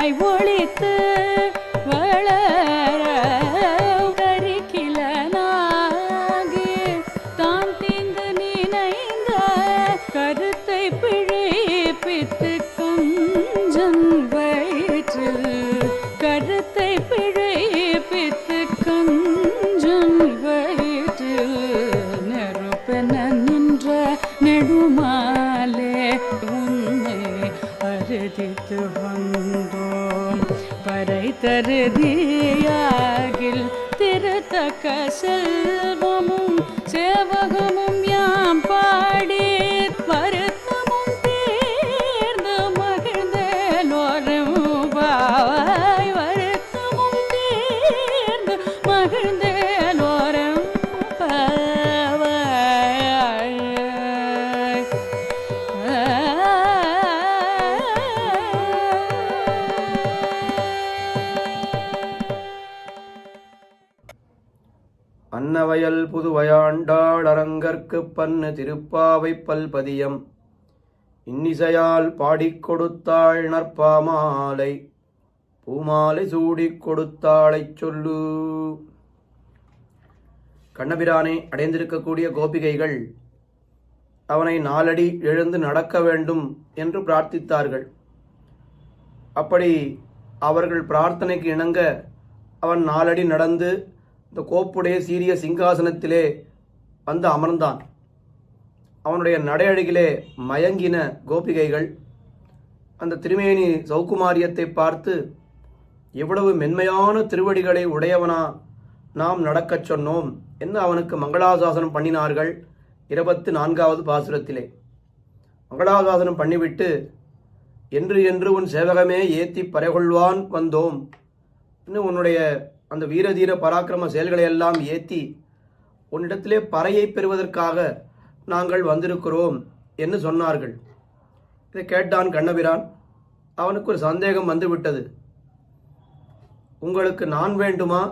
மகனாய் ஒழித்து வளர கரிக்கிலனாகி தருதியாகில் திருத்தக்க செல்வமும் சேவகமும் யாம் பாடி வருத்தமும் தீர்ந்து மகிழ்ந்தேலோரும் பாவாய் வருத்தமும் தீர்ந்து மகிழ்ந்தேலோரும் அன்னவயல் புதுவயாண்டாள் அரங்கற்குப் பன்னு திருப்பாவைப் பல்பதியம். இன்னிசையால் பாடிக் கொடுத்தாள் நற்பாமாலை பூமாலை சூடிக் கொடுத்தாளைச் சொல்லு. கண்ணபிரானை அடைந்திருக்கக்கூடிய கோபிகைகள் அவனை நாலடி எழுந்து நடக்க வேண்டும் என்று பிரார்த்தித்தார்கள். அப்படி அவர்கள் பிரார்த்தனைக்கு இணங்க அவன் நாலடி நடந்து இந்த கோப்புடைய சீரிய சிங்காசனத்திலே வந்து அமர்ந்தான். அவனுடைய நடையழகிலே மயங்கின கோபிகைகள். அந்த திருமேனி சௌகுமாரியத்தை பார்த்து எவ்வளவு மென்மையான திருவடிகளை உடையவனா நாம் நடக்கச் சொன்னோம். என்று அவனுக்கு மங்களாசாசனம் பண்ணினார்கள்? இருபத்து நான்காவது பாசுரத்திலே. மங்களாசாசனம் பண்ணிவிட்டு என்று என்று உன் சேவகமே ஏத்தி பறைகொள்வான் வந்தோம். இன்னும் உன்னுடைய அந்த வீரதீர பராக்கிரம செயல்களை எல்லாம் ஏற்றி உன்னிடத்திலே பறையை பெறுவதற்காக நாங்கள் வந்திருக்கிறோம் என்று சொன்னார்கள். இதை கேட்டான் கண்ணபிரான். அவனுக்கு ஒரு சந்தேகம் வந்துவிட்டது. உங்களுக்கு நான் வேண்டுமா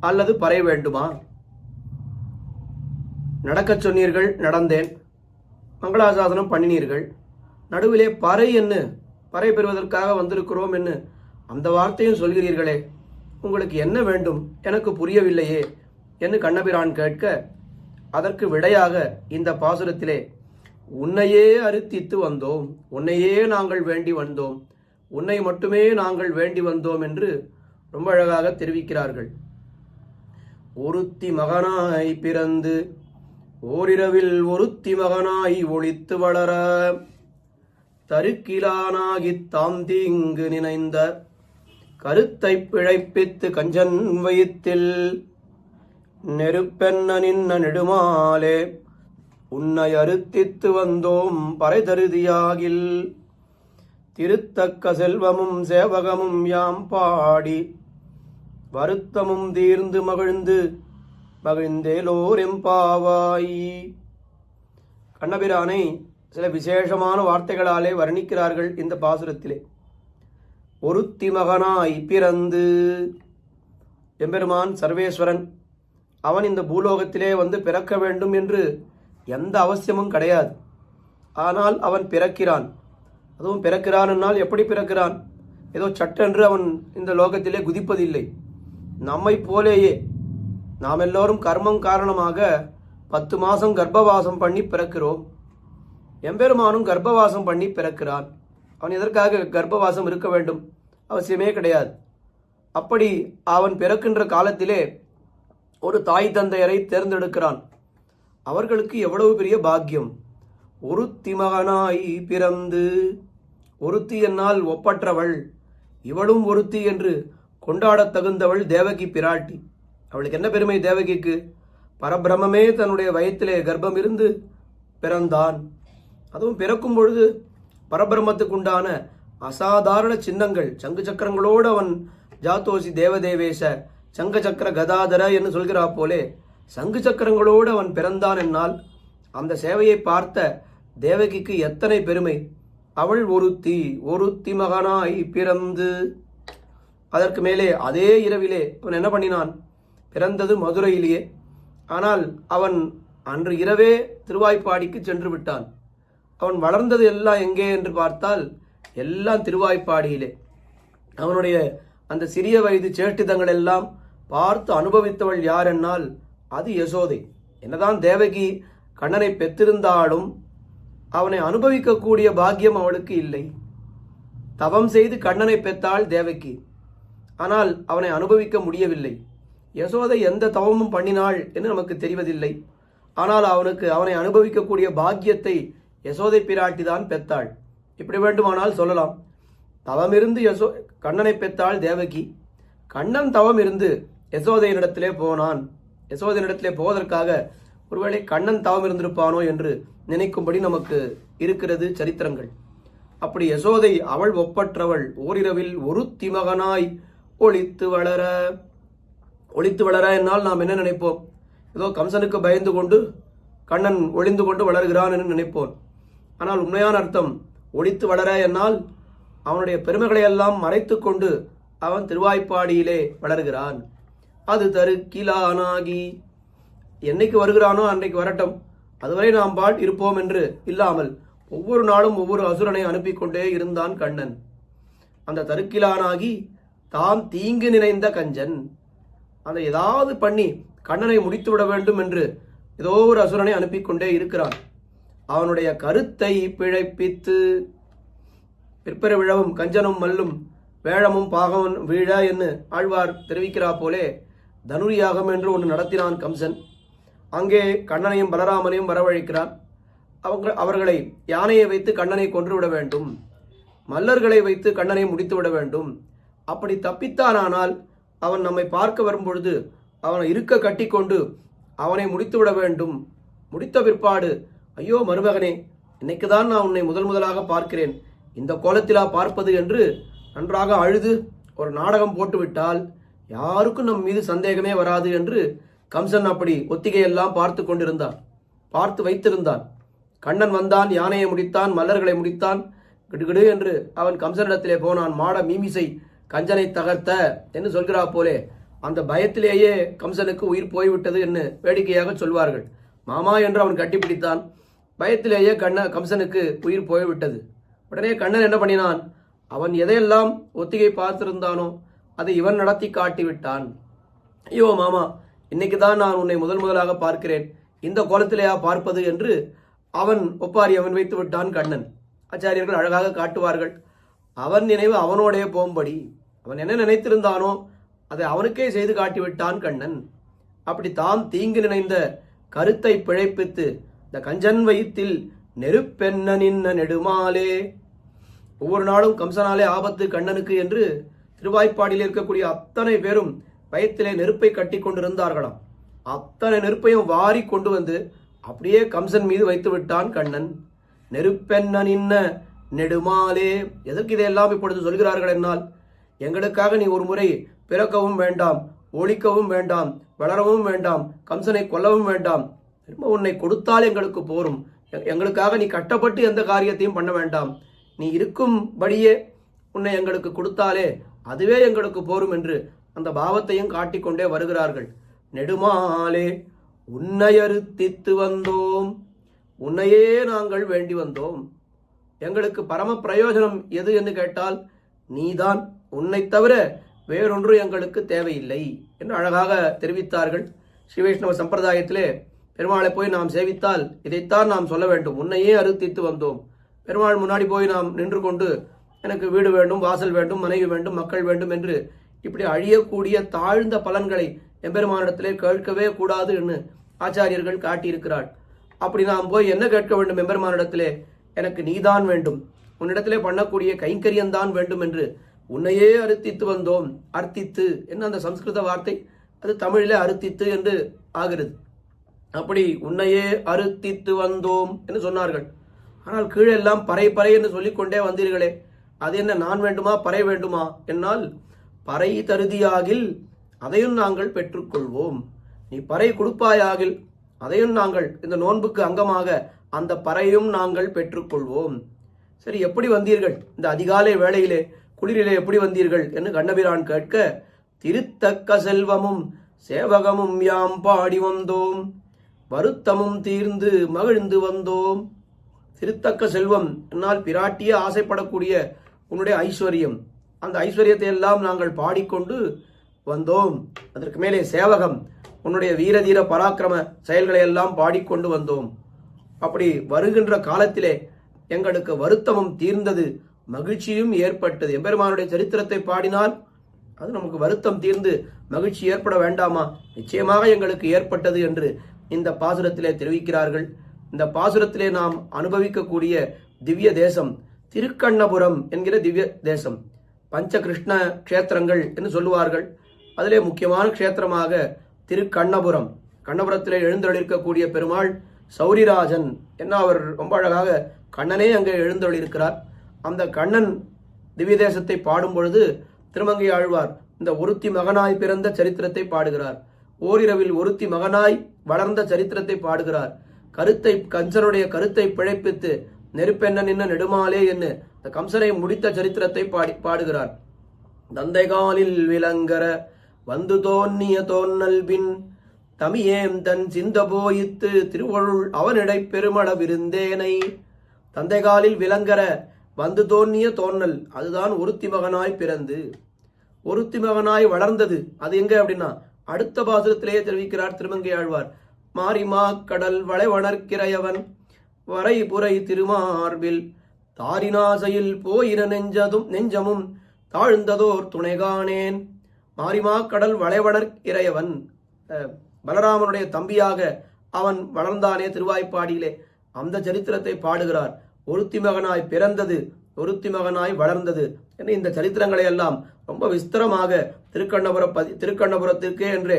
அல்லது பறை வேண்டுமா? நடக்கச் சொன்னீர்கள் நடந்தேன். மங்களாசாசனம் பண்ணினீர்கள். நடுவிலே பறை என்ன பறை பெறுவதற்காக வந்திருக்கிறோம் என்று அந்த வார்த்தையும் சொல்கிறீர்களே. உங்களுக்கு என்ன வேண்டும்? எனக்கு புரியவில்லையே. என்று கண்ணபிரான் கேட்க அதற்கு விடையாக இந்த பாசுரத்திலே உன்னையே அறுத்தித்து வந்தோம். உன்னையே நாங்கள் வேண்டி வந்தோம். உன்னை மட்டுமே நாங்கள் வேண்டி வந்தோம் என்று ரொம்ப அழகாக தெரிவிக்கிறார்கள். ஒருத்தி மகனாய் பிறந்து ஓரிரவில் ஒருத்தி மகனாய் ஒழித்து வளர தருக்கிலானாகித் தாம் தீங்கு நினைந்த கருத்தை பிழைப்பித்து கஞ்சன் வயிற்றில் நெருப்பென்ன நின்ன நெடுமாலே உன்னை அறுத்தித்து வந்தோம் பறைதருதியாகில். திருத்தக்க செல்வமும் சேவகமும் யாம் பாடி வருத்தமும் தீர்ந்து மகிழ்ந்து மகிழ்ந்தேலோரெம்பாவாய் கண்ணபிரானை சில விசேஷமான வார்த்தைகளாலே வர்ணிக்கிறார்கள் இந்த பாசுரத்திலே. ஒருத்தி மகனாய் பிறந்து. எம்பெருமான் சர்வேஸ்வரன் அவன் இந்த பூலோகத்திலே வந்து பிறக்க வேண்டும் என்று எந்த அவசியமும் கிடையாது. ஆனால் அவன் பிறக்கிறான். அதுவும் பிறக்கிறான் என்னால் எப்படி பிறக்கிறான்? ஏதோ சட்டென்று அவன் இந்த லோகத்திலே குதிப்பதில்லை. நம்மை போலேயே நாம் எல்லோரும் கர்மம் காரணமாக பத்து மாதம் கர்ப்பவாசம் பண்ணி பிறக்கிறோம். எம்பெருமானும் கர்ப்பவாசம் பண்ணி பிறக்கிறான். அவன் எதற்காக கர்ப்பவாசம் இருக்க வேண்டும்? அவசியமே கிடையாது. அப்படி அவன் பிறக்கின்ற காலத்திலே ஒரு தாய் தந்தையரை தேர்ந்தெடுக்கிறான். அவர்களுக்கு எவ்வளவு பெரிய பாக்கியம்? ஒருத்தி மகனாய் பிறந்து ஒருத்தி என்னால் ஒப்பற்றவள் இவளும் ஒருத்தி என்று கொண்டாடத் தகுந்தவள் தேவகி பிராட்டி. அவளுக்கு என்ன பெருமை தேவகிக்கு? பரபிரமே தன்னுடைய வயத்திலே கர்ப்பம் இருந்து பிறந்தான். அதுவும் பிறக்கும் பொழுது பரபிரமத்துக்குண்டான அசாதாரண சின்னங்கள் சங்கு சக்கரங்களோடு அவன் ஜாத்தோசி தேவதேவேச சங்க சக்கர கதாதர என்று சொல்கிறா போலே சங்கு சக்கரங்களோடு அவன் பிறந்தான் என்னால். அந்த சேவையை பார்த்த தேவகிக்கு எத்தனை பெருமை. அவள் ஒருத்தி ஒருத்தி மகனாய் பிறந்து. அதற்கு மேலே அதே இரவிலே அவன் என்ன பண்ணினான்? பிறந்தது மதுரையிலேயே. ஆனால் அவன் அன்று இரவே திருவாய்ப்பாடிக்கு சென்று விட்டான். அவன் வளர்ந்தது எல்லாம் எங்கே என்று பார்த்தால் எல்லாம் திருவாய்ப்பாடியிலே. அவனுடைய அந்த சிறிய வயது சேட்டிதங்கள் எல்லாம் பார்த்து அனுபவித்தவள் யார் என்னால் அது யசோதை. என்னதான் தேவகி கண்ணனை பெற்றிருந்தாலும் அவனை அனுபவிக்கக்கூடிய பாக்கியம் அவளுக்கு இல்லை. தவம் செய்து கண்ணனை பெற்றாள் தேவகி. ஆனால் அவனை அனுபவிக்க முடியவில்லை. யசோதை எந்த தவமும் பண்ணினாள் என்று நமக்கு தெரிவதில்லை. ஆனால் அவனுக்கு அவனை அனுபவிக்கக்கூடிய பாக்கியத்தை யசோதை பிராட்டி தான் பெத்தாள். இப்படி வேண்டுமானால் சொல்லலாம். தவமிருந்து யசோ கண்ணனை பெத்தாள் தேவகி. கண்ணன் தவம் இருந்து யசோதையனிடத்திலே போனான். யசோதையனிடத்திலே போவதற்காக ஒருவேளை கண்ணன் தவம் இருந்திருப்பானோ என்று நினைக்கும்படி நமக்கு இருக்கிறது சரித்திரங்கள். அப்படி யசோதை அவள் ஒப்பற்றவள். ஓரிரவில் ஒரு திமகனாய் ஒளித்து வளர ஒளித்து வளர என்னால் நாம் என்ன நினைப்போம்? ஏதோ கம்சனுக்கு பயந்து கொண்டு கண்ணன் ஒளிந்து கொண்டு வளர்கிறான் என்று நினைப்போம். ஆனால் உண்மையான அர்த்தம் ஒழித்து வளர என்னால் அவனுடைய பெருமைகளை எல்லாம் மறைத்து கொண்டு அவன் திருவாய்ப்பாடியிலே வளர்கிறான். அது தருக்கிலானாகி என்னைக்கு வருகிறானோ அன்றைக்கு வரட்டும். அதுவரை நாம் பால் இருப்போம் என்று இல்லாமல் ஒவ்வொரு நாளும் ஒவ்வொரு அசுரனை அனுப்பி கொண்டே இருந்தான் கண்ணன். அந்த தருக்கிலானாகி தான் தீங்கு நினைந்த கஞ்சன். அதை ஏதாவது பண்ணி கண்ணனை முடித்து விட வேண்டும் என்று ஏதோ ஒரு அசுரனை அனுப்பி கொண்டே இருக்கிறான். அவனுடைய கருத்தை பிழைப்பித்து பிற்பெற விழவும் கஞ்சனும் மல்லும் வேழமும் பாகவன் வீழ என்று ஆழ்வார் தெரிவிக்கிறா போலே தனுரியாகம் என்று ஒன்று நடத்தினான் கம்சன். அங்கே கண்ணனையும் பலராமனையும் வரவழைக்கிறான் அவங்க அவர்களை யானையை வைத்து கண்ணனை கொன்றுவிட வேண்டும். மல்லர்களை வைத்து கண்ணனை முடித்து விட வேண்டும். அப்படி தப்பித்தானானால் அவன் நம்மை பார்க்க வரும்பொழுது அவனை இருக்க கட்டிக்கொண்டு அவனை முடித்து விட வேண்டும். முடித்த பிற்பாடு ஐயோ மருமகனே இன்னைக்குதான் நான் உன்னை முதல் முதலாக பார்க்கிறேன். இந்த கோலத்திலா பார்ப்பது என்று நன்றாக அழுது ஒரு நாடகம் போட்டுவிட்டால் யாருக்கும் நம் மீது சந்தேகமே வராது என்று கம்சன் அப்படி ஒத்திகையெல்லாம் பார்த்து கொண்டிருந்தான். பார்த்து வைத்திருந்தான். கண்ணன் வந்தான் யானையை முடித்தான் மல்லர்களை முடித்தான். கிடுகிடு என்று அவன் கம்சனிடத்திலே போனான். மாட மீமிசை கஞ்சனை தகர்த்த என்று சொல்கிறா போலே அந்த பயத்திலேயே கம்சனுக்கு உயிர் போய்விட்டது என்று வேடிக்கையாக சொல்வார்கள். மாமா என்று அவன் கட்டிப்பிடித்தான். பயத்திலேயே கண்ண கம்சனுக்கு உயிர் போய்விட்டது. உடனே கண்ணன் என்ன பண்ணினான்? அவன் எதையெல்லாம் ஒத்திகை பார்த்திருந்தானோ அதை இவன் நடத்தி காட்டிவிட்டான். ஐயோ மாமா இன்னைக்கு தான் நான் உன்னை முதல் முதலாக பார்க்கிறேன். இந்த கோலத்திலேயா பார்ப்பது என்று அவன் ஒப்பாரி அவன் வைத்து விட்டான் கண்ணன். ஆச்சாரியர்கள் அழகாக காட்டுவார்கள். அவன் நினைவு அவனோடே போகும்படி. அவன் என்ன நினைத்திருந்தானோ அதை அவனுக்கே செய்து காட்டிவிட்டான் கண்ணன். அப்படி தாம் தீங்கு நினைந்த கருத்தை பிழைப்பித்து இந்த கஞ்சன் வயிற்றில் நெருப்பென்ன நின்ன நெடுமாலே? ஒவ்வொரு நாளும் கம்சனாலே ஆபத்து கண்ணனுக்கு என்று திருவாய்ப்பாடியில் இருக்கக்கூடிய அத்தனை பேரும் வயத்திலே நெருப்பை கட்டி கொண்டிருந்தார்களாம். அத்தனை நெருப்பையும் வாரி கொண்டு வந்து அப்படியே கம்சன் மீது வைத்து விட்டான் கண்ணன். நெருப்பென்ன நின்ன நெடுமாலே? எதற்கு இதையெல்லாம் இப்பொழுது சொல்கிறார்கள் என்னால்? எங்களுக்காக நீ ஒரு முறை பிறக்கவும் வேண்டாம் ஒழிக்கவும் வேண்டாம் வளரவும் வேண்டாம் கம்சனை கொல்லவும் வேண்டாம் திரும்ப உன்னை கொடுத்தால் எங்களுக்கு போரும். எங்களுக்காக நீ கட்டப்பட்டு எந்த காரியத்தையும் பண்ண வேண்டாம். நீ இருக்கும்படியே உன்னை எங்களுக்கு கொடுத்தாலே அதுவே எங்களுக்கு போரும் என்று அந்த பாவத்தையும் காட்டிக்கொண்டே வருகிறார்கள். நெடுமாலே உன்னை அறுத்தித்து வந்தோம். உன்னையே நாங்கள் வேண்டி வந்தோம். எங்களுக்கு பரம பிரயோஜனம் எது என்று கேட்டால் நீதான். உன்னை தவிர வேறொன்று எங்களுக்கு தேவையில்லை என்று அழகாக தெரிவித்தார்கள் ஸ்ரீ வைஷ்ணவ சம்பிரதாயத்திலே பெருமாளை போய் நாம் சேவித்தால் இதைத்தான் நாம் சொல்ல வேண்டும். உன்னையே அறுத்தித்து வந்தோம். பெருமாள் முன்னாடி போய் நாம் நின்று கொண்டு எனக்கு வீடு வேண்டும் வாசல் வேண்டும் மனைவி வேண்டும் மக்கள் வேண்டும் என்று இப்படி அழியக்கூடிய தாழ்ந்த பலன்களை எம்பெருமானிடத்திலே கேட்கவே கூடாது என்று ஆச்சாரியர்கள் காட்டியிருக்கிறார். அப்படி நாம் போய் என்ன கேட்க வேண்டும் எம்பெருமானிடத்திலே? எனக்கு நீதான் வேண்டும். உன்னிடத்திலே பண்ணக்கூடிய கைங்கரியந்தான் வேண்டும் என்று உன்னையே அறுத்தித்து வந்தோம். அர்த்தித்து. என்ன அந்த சம்ஸ்கிருத வார்த்தை? அது தமிழிலே அறுத்தித்து என்று ஆகிறது. அப்படி உன்னையே அறுத்தித்து வந்தோம் என்று சொன்னார்கள். ஆனால் கீழெல்லாம் பறை பறை என்று சொல்லிக்கொண்டே வந்தீர்களே அது என்ன நான் வேண்டுமா பறை வேண்டுமா? என்னால் பறை தருதியாகில் அதையும் நாங்கள் பெற்றுக்கொள்வோம். நீ பறை கொடுப்பாயாகில் அதையும் நாங்கள் இந்த நோன்புக்கு அங்கமாக அந்த பறையும் நாங்கள் பெற்றுக்கொள்வோம். சரி எப்படி வந்தீர்கள்? இந்த அதிகாலை வேளையிலே குளிரிலே எப்படி வந்தீர்கள்? என்று கண்ணபிரான் கேட்க திருத்தக்க செல்வமும் சேவகமும் யாம் பாடி வந்தோம். வருத்தமும் தீர்ந்து மகிழ்ந்து வந்தோம். திருத்தக்க செல்வம் என்னால் பிராட்டியே ஆசைப்படக்கூடிய உன்னுடைய ஐஸ்வர்யம். அந்த ஐஸ்வர்யத்தை எல்லாம் நாங்கள் பாடிக்கொண்டு வந்தோம். அதற்கு மேலே சேவகம் உன்னுடைய வீரதீர பராக்கிரம செயல்களை எல்லாம் பாடிக்கொண்டு வந்தோம். அப்படி வருகின்ற காலத்திலே எங்களுக்கு வருத்தமும் தீர்ந்தது மகிழ்ச்சியும் ஏற்பட்டது. எம்பெருமானுடைய சரித்திரத்தை பாடினால் அது நமக்கு வருத்தம் தீர்ந்து மகிழ்ச்சி ஏற்பட வேண்டாமா? நிச்சயமாக எங்களுக்கு ஏற்பட்டது என்று இந்த பாசுரத்திலே தெரிவிக்கிறார்கள். இந்த பாசுரத்திலே நாம் அனுபவிக்கக்கூடிய திவ்ய தேசம் திருக்கண்ணபுரம் என்கிற திவ்ய தேசம். பஞ்சகிருஷ்ண க்ஷேத்திரங்கள் என்று சொல்லுவார்கள். அதிலே முக்கியமான க்ஷேத்திரமாக திருக்கண்ணபுரம். கண்ணபுரத்திலே எழுந்தருளிருக்கக்கூடிய பெருமாள் சௌரிராஜன் என்ன அவர் ரொம்ப அழகாக கண்ணனே அங்கே எழுந்தருளிருக்கிறார் அந்த கண்ணன் திவ்ய தேசத்தை பாடும் பொழுது திருமங்கை ஆழ்வார் இந்த ஒருத்தி மகனாய் பிறந்த சரித்திரத்தை பாடுகிறார். ஓரிரவில் ஒருத்தி மகனாய் வளர்ந்த சரித்திரத்தை பாடுகிறார். கருத்தை கஞ்சனுடைய கருத்தை பிழைப்பித்து நெருப்பென்ன நின்ன நெடுமாலே என்று இந்த கம்சனை முடித்த சரித்திரத்தை பாடி பாடுகிறார். தந்தை காலில் விளங்கர வந்து தோன்னிய தோன்னல் பின் தமியேம் தன் சிந்த போயித்து திருவருள் அவனிடை பெருமள விருந்தேனை. தந்தை காலில் விளங்கர வந்து தோன்னிய தோன்னல் அதுதான் ஒருத்தி மகனாய் பிறந்து. ஒருத்தி மகனாய் வளர்ந்தது அது எங்க அப்படின்னா அடுத்த பாசுரத்திலேயே தெரிவிக்கிறார் திருமங்கை ஆழ்வார். மாரிமா கடல் வளைவணர்கிறையவன் வரை புரை திருமார்பில். தாரிநாசையில் போயிர நெஞ்சதும் நெஞ்சமும் தாழ்ந்ததோர் துணைகானேன் மாரிமா கடல் வளைவணர் இறையவன் பலராமனுடைய தம்பியாக அவன் வளர்ந்தானே திருவாய்ப்பாடியிலே. அந்த சரித்திரத்தை பாடுகிறார். ஒருத்தி மகனாய் பிறந்தது ஒருத்தி மகனாய் வளர்ந்தது என இந்த சரித்திரங்களை எல்லாம் ரொம்ப விஸ்தரமாக திருக்கண்ணபுர பதி திருக்கண்ணபுரத்திற்கே என்று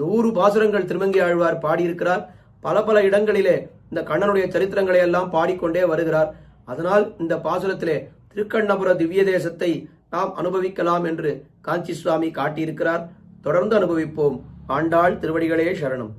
நூறு பாசுரங்கள் திருமங்கி ஆழ்வார் பாடியிருக்கிறார். பல பல இடங்களிலே இந்த கண்ணனுடைய சரித்திரங்களை எல்லாம் பாடிக்கொண்டே வருகிறார். அதனால் இந்த பாசுரத்திலே திருக்கண்ணபுர திவ்ய தேசத்தை நாம் அனுபவிக்கலாம் என்று காஞ்சி சுவாமி காட்டியிருக்கிறார். தொடர்ந்து அனுபவிப்போம். ஆண்டாள் திருவடிகளே சரணம்.